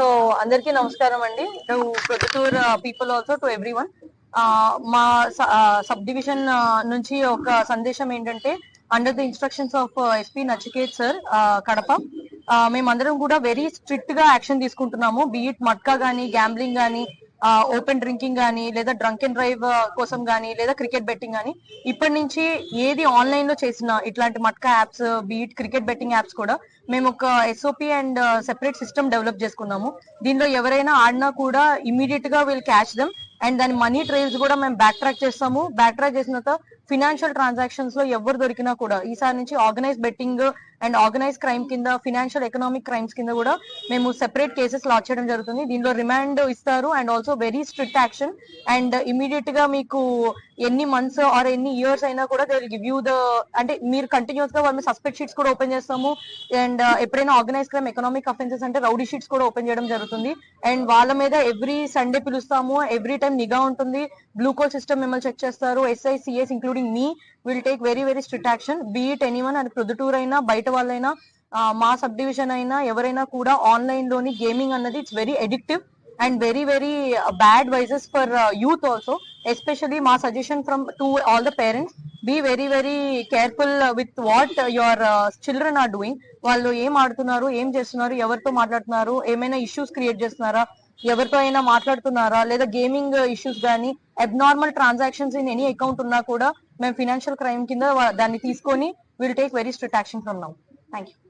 So అందరికీ నమస్కారం అండి. To Proddatur people also to everyone మా సబ్ డివిజన్ uh, uh, నుంచి ఒక సందేశం ఏంటంటే under the instructions of SP Nachiket sir Kadapa uh, మేమందరం కూడా వెరీ స్ట్రిక్ట్గా యాక్షన్ తీసుకుంటున్నాము. బీఇట్ మట్కా గానీ గ్యాంబ్లింగ్ గానీ ఓపెన్ డ్రింకింగ్ కానీ లేదా డ్రంక్ అండ్ డ్రైవ్ కోసం కానీ లేదా క్రికెట్ బెట్టింగ్ కానీ ఇప్పటి నుంచి ఏది ఆన్లైన్లో చేసిన ఇట్లాంటి matka apps bet cricket betting apps కూడా మేము ఒక SOP and separate system develop చేసుకున్నాము. దీనిలో ఎవరైనా ఆడినా కూడా ఇమీడియట్గా వీల్ క్యాచ్ దెమ్ అండ్ దాని మనీ ట్రైల్స్ కూడా మేము బ్యాక్ ట్రాక్ చేస్తాము. బ్యాక్ ట్రాక్ చేసిన తర్వాత ఫినాన్షియల్ ట్రాన్సాక్షన్స్లో ఎవరు దొరికినా కూడా ఈసారి నుంచి organise betting and organise crime కింద ఫినాన్షియల్ ఎకనామిక్ క్రైమ్స్ కింద కూడా మేము సెపరేట్ కేసెస్ లాంచ్ చేయడం జరుగుతుంది. దీనిలో రిమాండ్ ఇస్తారు and also very strict action and ఇమీడియట్గా మీకు ఎన్ని మంత్స్ ఆర్ ఎన్ని ఇయర్స్ అయినా కూడా దే గివ్ యూ ద అంటే మీరు కంటిన్యూస్గా వాళ్ళ సస్పెక్ట్ షీట్స్ కూడా ఓపెన్ చేస్తాము. అండ్ uh, ఎప్పుడైనా ఆర్గనైజ్ క్రైమ్ ఎకనామిక్ అఫెన్సెస్ అంటే రౌడీ షీట్స్ కూడా ఓపెన్ చేయడం జరుగుతుంది. అండ్ వాళ్ళ మీద ఎవ్రీ సండే పిలుస్తాము. ఎవ్రీ టైం నిఘా ఉంటుంది. గ్లూకోజ్ సిస్టమ్ మిమ్మల్ని చెక్ చేస్తారు. SI CS including me will take very very strict action be it anyone అది ప్రొద్దుటూర్ అయినా బయట వాళ్ళైనా మా సబ్ డివిజన్ అయినా ఎవరైనా కూడా ఆన్లైన్లోని గేమింగ్ అన్నది it's very addictive and very very bad vices for youth also especially మా suggestion from to all the parents be very very careful with what your children are doing వాళ్ళు ఏం ఆడుతున్నారు ఏం చేస్తున్నారు ఎవరితో మాట్లాడుతున్నారు ఏమైనా ఇష్యూస్ క్రియేట్ చేస్తున్నారా ఎవరితో అయినా మాట్లాడుతున్నారా లేదా గేమింగ్ ఇష్యూస్ కానీ abnormal transactions in any account ఉన్నా కూడా మేము ఫినాన్షియల్ క్రైమ్ కింద దాన్ని తీసుకొని will take very strict action from now thank you